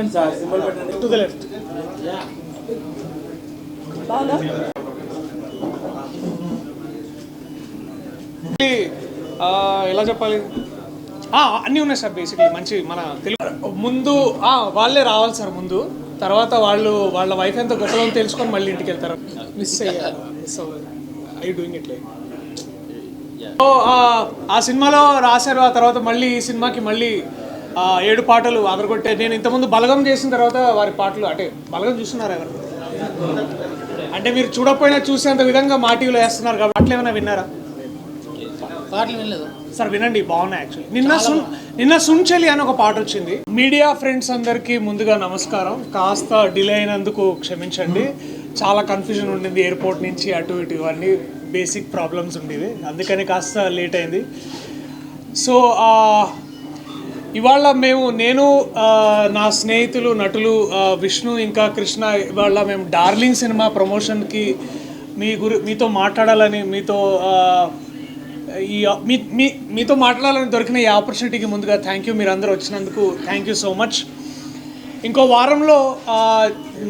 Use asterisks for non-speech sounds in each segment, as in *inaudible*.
పెట్టండి sir symbol పెట్టండి to the left ఆ, ఎలా చెప్పాలి? ఆ, అన్నీ ఉన్నాయి సార్ బేసిక్లీ మంచి మన తెలుగు ముందు ఆ, వాళ్ళే రావాలి సార్ ముందు. తర్వాత వాళ్ళు వాళ్ళ వైఫ్ ఎంత గొప్పదో తెలుసుకొని మళ్ళీ ఇంటికి వెళ్తారు. మిస్ అయ్యారు మిస్ అవ్వాలి ఐ డూయింగ్ ఇట్ లైక్ ఆ, ఆ సినిమాలో రాశారు ఆ తర్వాత మళ్ళీ ఈ సినిమాకి మళ్ళీ ఏడు పాటలు అదరగొట్టే నేను ఇంతకుముందు బలగం చేసిన తర్వాత వారి పాటలు అంటే బలగం చూస్తున్నారు ఎవరు? అంటే మీరు చూడకపోయినా చూసేంత విధంగా మా టీవీలో వేస్తున్నారు కాబట్టి పాటలు ఏమైనా విన్నారా? పాటలు వినలేదు. సార్ వినండి బాగున్నాయి యాక్చువల్లీ నిన్న నిన్న సుంచలి అని ఒక పాట వచ్చింది. మీడియా ఫ్రెండ్స్ అందరికీ ముందుగా నమస్కారం. కాస్త డిలే అయినందుకు క్షమించండి. చాలా కన్ఫ్యూజన్ ఉండింది ఎయిర్పోర్ట్ నుంచి అటు ఇటు ఇవన్నీ బేసిక్ ప్రాబ్లమ్స్ ఉండేవి. అందుకని కాస్త లేట్ అయింది. సో ఆ, ఇవాళ మేము నేను నా స్నేహితులు నటులు విష్ణు ఇంకా కృష్ణ ఇవాళ మేము డార్లింగ్ సినిమా ప్రమోషన్కి మీ గురి మీతో మాట్లాడాలని మీతో ఈ మీ మీ మీతో మాట్లాడాలని దొరికిన ఈ ఆపర్చునిటీకి ముందుగా థ్యాంక్ యూ. మీరు అందరూ వచ్చినందుకు థ్యాంక్ యూ సో మచ్. ఇంకో వారంలో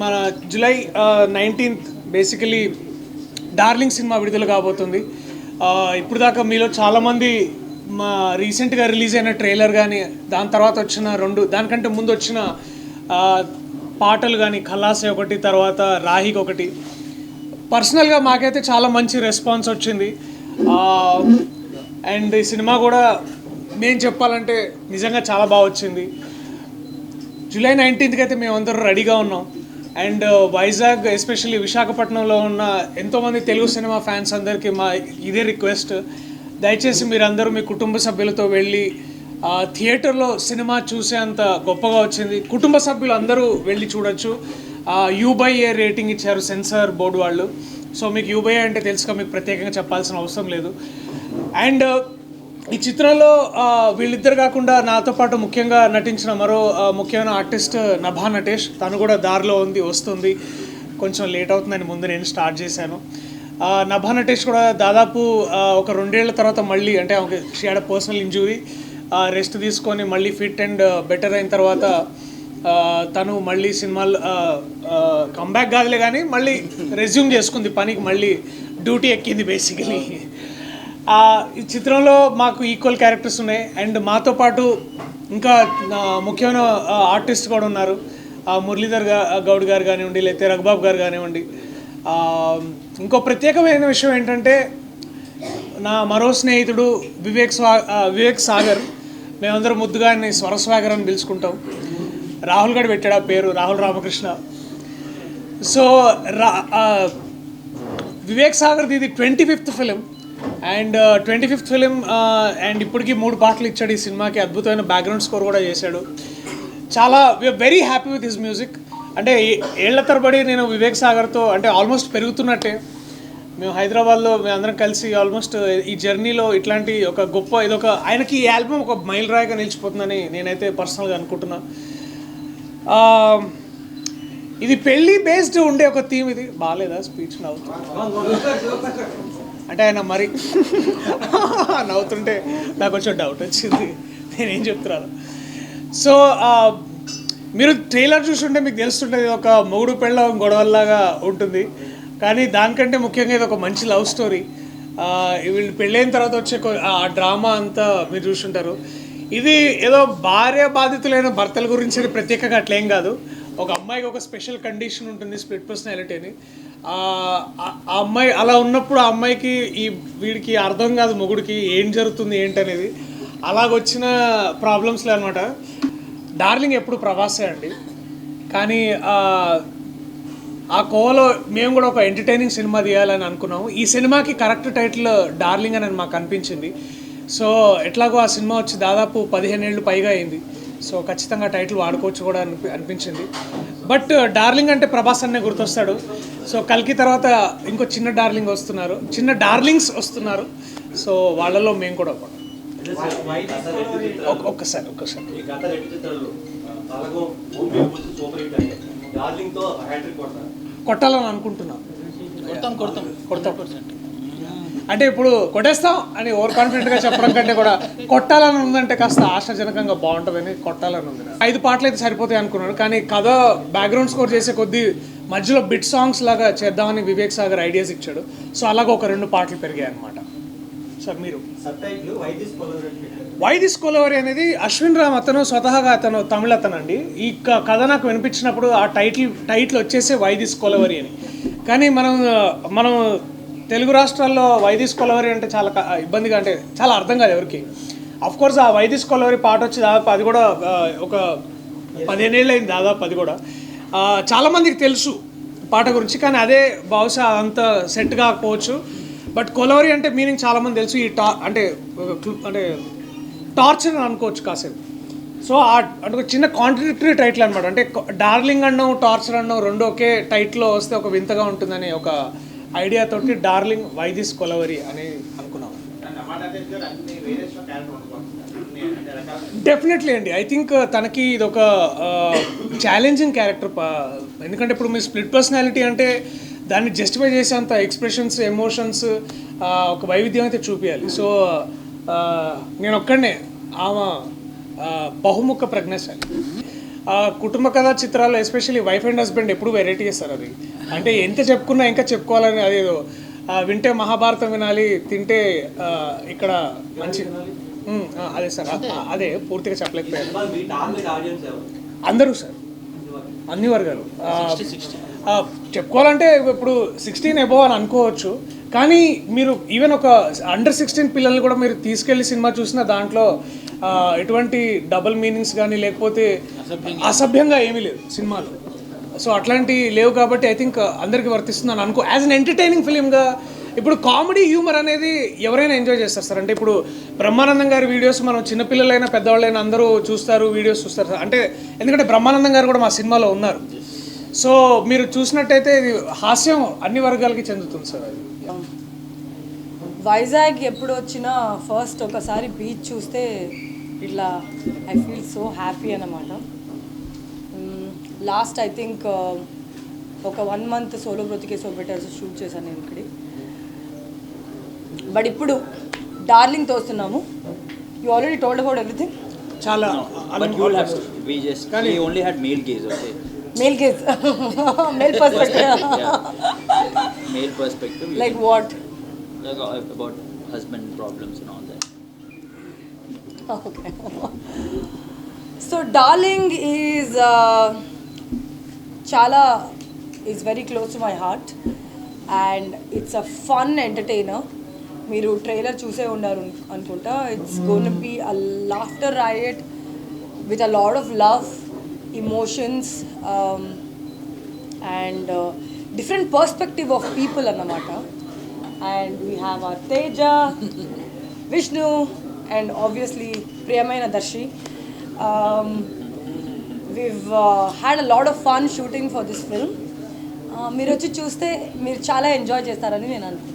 మన July nineteenth basically darling cinema విడుదల కాబోతుంది. ఇప్పుడు దాకా మీలో చాలామంది మా రీసెంట్గా రిలీజ్ అయిన ట్రైలర్ కానీ దాని తర్వాత వచ్చిన రెండు దానికంటే ముందు వచ్చిన పాటలు కానీ ఖలాసే ఒకటి తర్వాత రాహిక్ ఒకటి పర్సనల్గా మాకైతే చాలా మంచి రెస్పాన్స్ వచ్చింది. అండ్ ఈ సినిమా కూడా నేను చెప్పాలంటే నిజంగా చాలా బాగా వచ్చింది. జూలై నైన్టీన్త్కి అయితే మేమందరూ రెడీగా ఉన్నాం. అండ్ వైజాగ్ ఎస్పెషల్లీ విశాఖపట్నంలో ఉన్న ఎంతోమంది తెలుగు సినిమా ఫ్యాన్స్ అందరికీ మా ఇదే రిక్వెస్ట్. దయచేసి మీరందరూ మీ కుటుంబ సభ్యులతో వెళ్ళి థియేటర్లో సినిమా చూసేంత గొప్పగా వచ్చింది. కుటుంబ సభ్యులు అందరూ వెళ్ళి చూడొచ్చు. యూ బై ఏ రేటింగ్ ఇచ్చారు సెన్సార్ బోర్డు వాళ్ళు. సో మీకు యూ అంటే తెలుసుగా మీకు ప్రత్యేకంగా చెప్పాల్సిన అవసరం లేదు. అండ్ ఈ చిత్రంలో వీళ్ళిద్దరు కాకుండా నాతో పాటు ముఖ్యంగా నటించిన మరో ముఖ్యమైన ఆర్టిస్ట్ నభా నటేష్ తను కూడా దారిలో ఉంది వస్తుంది. కొంచెం లేట్ అవుతుందని ముందు నేను స్టార్ట్ చేశాను. నభా నటేష్ కూడా దాదాపు ఒక రెండేళ్ళ తర్వాత మళ్ళీ అంటే ఒక she had personal injury rest తీసుకొని మళ్ళీ ఫిట్ అండ్ బెటర్ అయిన తర్వాత తను మళ్ళీ సినిమాలు కంబ్యాక్ కాదులే కానీ మళ్ళీ రెజ్యూమ్ చేసుకుంది పనికి మళ్ళీ డ్యూటీ ఎక్కింది బేసికలీ ఈ చిత్రంలో మాకు ఈక్వల్ క్యారెక్టర్స్ ఉన్నాయి. అండ్ మాతో పాటు ఇంకా ముఖ్యమైన ఆర్టిస్ట్ కూడా ఉన్నారు. మురళీధర్ గౌడ్ గారు కానివ్వండి లేకపోతే రఘుబాబు గారు కానివ్వండి. ఇంకో ప్రత్యేకమైన విషయం ఏంటంటే నా మరో స్నేహితుడు వివేక్ స్వా వివేక్ సాగర్ మేమందరం ముద్దుగా స్వరస్వాగర్ అని పిలుచుకుంటాం. రాహుల్ గడ్ పెట్టాడు ఆ పేరు రాహుల్ రామకృష్ణ. సో రా వివేక్ సాగర్ది ఇది twenty fifth film. And twenty fifth film and ఇప్పటికీ మూడు పాటలు ఇచ్చాడు ఈ సినిమాకి. అద్భుతమైన బ్యాక్గ్రౌండ్ స్కోర్ కూడా చేశాడు. చాలా very happy with his music అంటే ఏ- ఏళ్ళ తరబడి నేను వివేక్ సాగర్తో అంటే ఆల్మోస్ట్ పెరుగుతున్నట్టే. మేము హైదరాబాద్లో మేము అందరం కలిసి ఆల్మోస్ట్ ఈ జర్నీలో ఇట్లాంటి ఒక గొప్ప ఇదొక ఆయనకి ఈ ఆల్బమ్ ఒక మైల్ రాయిగా నిలిచిపోతుందని నేనైతే పర్సనల్గా అనుకుంటున్నా. ఇది పెళ్ళి బేస్డ్ ఉండే ఒక థీమ్ ఇది. బాగాలేదా స్పీచ్ నవ్వుతూ? అంటే ఆయన మరి నవ్వుతుంటే నాకు కొంచెం డౌట్ వచ్చింది. నేనేం చెప్తున్నాను? సో మీరు ట్రైలర్ చూస్తుంటే మీకు తెలుస్తుంటుంది ఇది ఒక మూడు పెళ్ళ గొడవల్లాగా ఉంటుంది. కానీ దానికంటే ముఖ్యంగా ఇది ఒక మంచి లవ్ స్టోరీ. వీళ్ళు పెళ్ళైన తర్వాత వచ్చే ఆ డ్రామా అంతా మీరు చూస్తుంటారు. ఇది ఏదో భార్య బాధితులైన భర్తల గురించి ప్రత్యేకంగా అట్లేం కాదు. ఒక అమ్మాయికి ఒక స్పెషల్ కండిషన్ ఉంటుంది స్ప్లిట్ పర్సనాలిటీ అని. ఆ ఆ అమ్మాయి అలా ఉన్నప్పుడు ఆ అమ్మాయికి ఈ వీడికి అర్థం కాదు మొగుడికి ఏం జరుగుతుంది ఏంటనేది. అలాగొచ్చిన ప్రాబ్లమ్స్లే అనమాట డార్లింగ్ ఎప్పుడు ప్రవాసే అండి. కానీ ఆ, కోవలో మేము కూడా ఒక ఎంటర్టైనింగ్ సినిమా తీయాలని అనుకున్నాము. ఈ సినిమాకి కరెక్ట్ టైటిల్ డార్లింగ్ అని మాకు అనిపించింది. సో ఎట్లాగో ఆ సినిమా వచ్చి దాదాపు పదిహేను ఏళ్ళు పైగా అయింది. సో ఖచ్చితంగా టైటిల్ వాడుకోవచ్చు కూడా అనిపి అనిపించింది. బట్ డార్లింగ్ అంటే ప్రభాస్ అన్నే గుర్తొస్తాడు. సో కల్కి తర్వాత ఇంకో చిన్న డార్లింగ్ వస్తున్నారు. చిన్న డార్లింగ్స్ వస్తున్నారు. సో వాళ్ళలో మేము కూడా ఒకటి ఒక్- ఒక్కసారి ఒక్కసారి గత రెండు చిత్రాలు అలాగో భూమి సూపర్ హిట్ డార్లింగ్తో హ్యాట్రిక్ కొడతారు. కొట్టాలని అనుకుంటున్నాం. కొడతాం కొడతాం కొడతాం. అంటే ఇప్పుడు కొట్టేస్తాం అని ఓవర్ కాన్ఫిడెంట్గా చెప్పడం కంటే కూడా కొట్టాలని ఉందంటే కాస్త ఆశాజనకంగా బాగుంటుందని కొట్టాలని ఉంది. ఐదు పాటలు అయితే సరిపోతాయి అనుకున్నాను కానీ కథ బ్యాక్గ్రౌండ్ స్కోర్ చేసే కొద్దీ మధ్యలో బిట్ సాంగ్స్ లాగా చేద్దామని వివేక్ సాగర్ ఐడియాస్ ఇచ్చాడు. సో అలాగ ఒక రెండు పాటలు పెరిగాయి అనమాట సార్ మీరు? వై దిస్ కొలవరి అనేది అశ్విన్ రామ్ అతను స్వతహాగా అతను తమిళ అతను అండి ఈ కథ నాకు వినిపించినప్పుడు ఆ టైటిల్ టైటిల్ వచ్చేసి వై దిస్ కొలవరి అని. కానీ మనం మనం తెలుగు రాష్ట్రాల్లో వైదిస్ కొలవరి అంటే చాలా ఇబ్బందిగా అంటే చాలా అర్థం కాదు ఎవరికి. అఫ్ కోర్స్ ఆ వైదిస్ కొలవరి పాట వచ్చి దాదాపు అది కూడా ఒక పదిహేను ఏళ్ళు అయింది దాదాపు అది కూడా. చాలామందికి తెలుసు పాట గురించి కానీ అదే బహుశా అంత సెట్ కాకపోవచ్చు బట్ కొలవరి అంటే మీనింగ్ చాలామంది తెలుసు ఈ టా అంటే అంటే టార్చర్ అని అనుకోవచ్చు కాసేపు. సో ఆ అంటే ఒక చిన్న కాంట్రడిక్టరీ టైటిల్ అనమాట అంటే డార్లింగ్ అన్నం టార్చర్ అన్నం రెండు ఒకే టైట్లో వస్తే ఒక వింతగా ఉంటుందని ఒక ఐడియా తోటి డార్లింగ్ వైదిస్ కొలవరి అని అనుకున్నాం. డెఫినెట్లీ అండి. ఐ థింక్ uh, తనకి ఇది ఒక ఛాలెంజింగ్ క్యారెక్టర్ ఎందుకంటే ఇప్పుడు మీ స్ప్లిట్ పర్సనాలిటీ అంటే దాన్ని జస్టిఫై చేసేంత ఎక్స్ప్రెషన్స్ ఎమోషన్స్ ఒక వైవిధ్యం అయితే చూపించాలి సో నేను ఒక్కడనే ఆమె ఆ, బహుముఖ ప్రజ్ఞాశాలి. ఆ, కుటుంబ కథా చిత్రాల్లో ఎస్పెషల్లీ వైఫ్ అండ్ హస్బెండ్ ఎప్పుడు వెరైటీ చేస్తారు అది. అంటే ఎంత చెప్పుకున్నా ఇంకా చెప్పుకోవాలని అదేదో వింటే మహాభారతం వినాలి తింటే ఇక్కడ మంచి అదే సార్ అదే పూర్తిగా చెప్పలేకపోయారు అందరూ సార్. అన్ని వర్గాలు. చెప్పుకోవాలంటే ఇప్పుడు సిక్స్టీన్ ఎబో అని అనుకోవచ్చు. కానీ మీరు ఈవెన్ ఒక అండర్ సిక్స్టీన్ పిల్లల్ని కూడా మీరు తీసుకెళ్ళి సినిమా చూసినా దాంట్లో ఎటువంటి డబుల్ మీనింగ్స్ కానీ లేకపోతే అసభ్యంగా. ఏమీ లేదు సినిమాలో. సో అట్లాంటి లేవు కాబట్టి ఐ థింక్ అందరికీ వర్తిస్తుందని అనుకో యాజ్ అన్ ఎంటర్టైనింగ్ ఫిలింగా ఇప్పుడు కామెడీ హ్యూమర్ అనేది ఎవరైనా ఎంజాయ్ చేస్తారు సార్. అంటే ఇప్పుడు బ్రహ్మానందం గారి వీడియోస్ మనం చిన్నపిల్లలైనా పెద్దవాళ్ళైనా అందరూ చూస్తారు వీడియోస్ చూస్తారు అంటే ఎందుకంటే బ్రహ్మానందం గారు కూడా మా సినిమాలో ఉన్నారు. సో మీరు చూసినట్టయితే ఇది హాస్యం అన్ని వర్గాలకి చెందుతుంది సార్ అది. వైజాగ్ ఎప్పుడు వచ్చినా ఫస్ట్ ఒకసారి బీచ్ చూస్తే ఇట్లా ఐ ఫీల్ సో హ్యాపీ అనమాట లాస్ట్ ఐ థింక్ ఒక one month solo Brathuke so better's shoot చేశాను నేను ఇక్కడ. బట్ ఇప్పుడు darling తోస్తున్నాము. You already told about everything చాలా But you have we just we only had male gaze, *laughs* okay? Male gaze male perspective Male perspective. we- like what like, uh, about husband problems and all that. Okay. so, Darling is uh, Chala is very close to my heart, and it's a fun entertainer. మీరు trailer చూసే ఉన్నారు అనుకుంటా it's gonna be a laughter riot with a load of love emotions and different perspective of people అన్నమాట. And we have our Teja Vishnu and obviously ప్రియమైన Darshi. We've had a load of fun shooting for this film మీరు వచ్చి చూస్తే మీరు చాలా enjoy చేస్తారని నేను అనుకుంటున్నాను.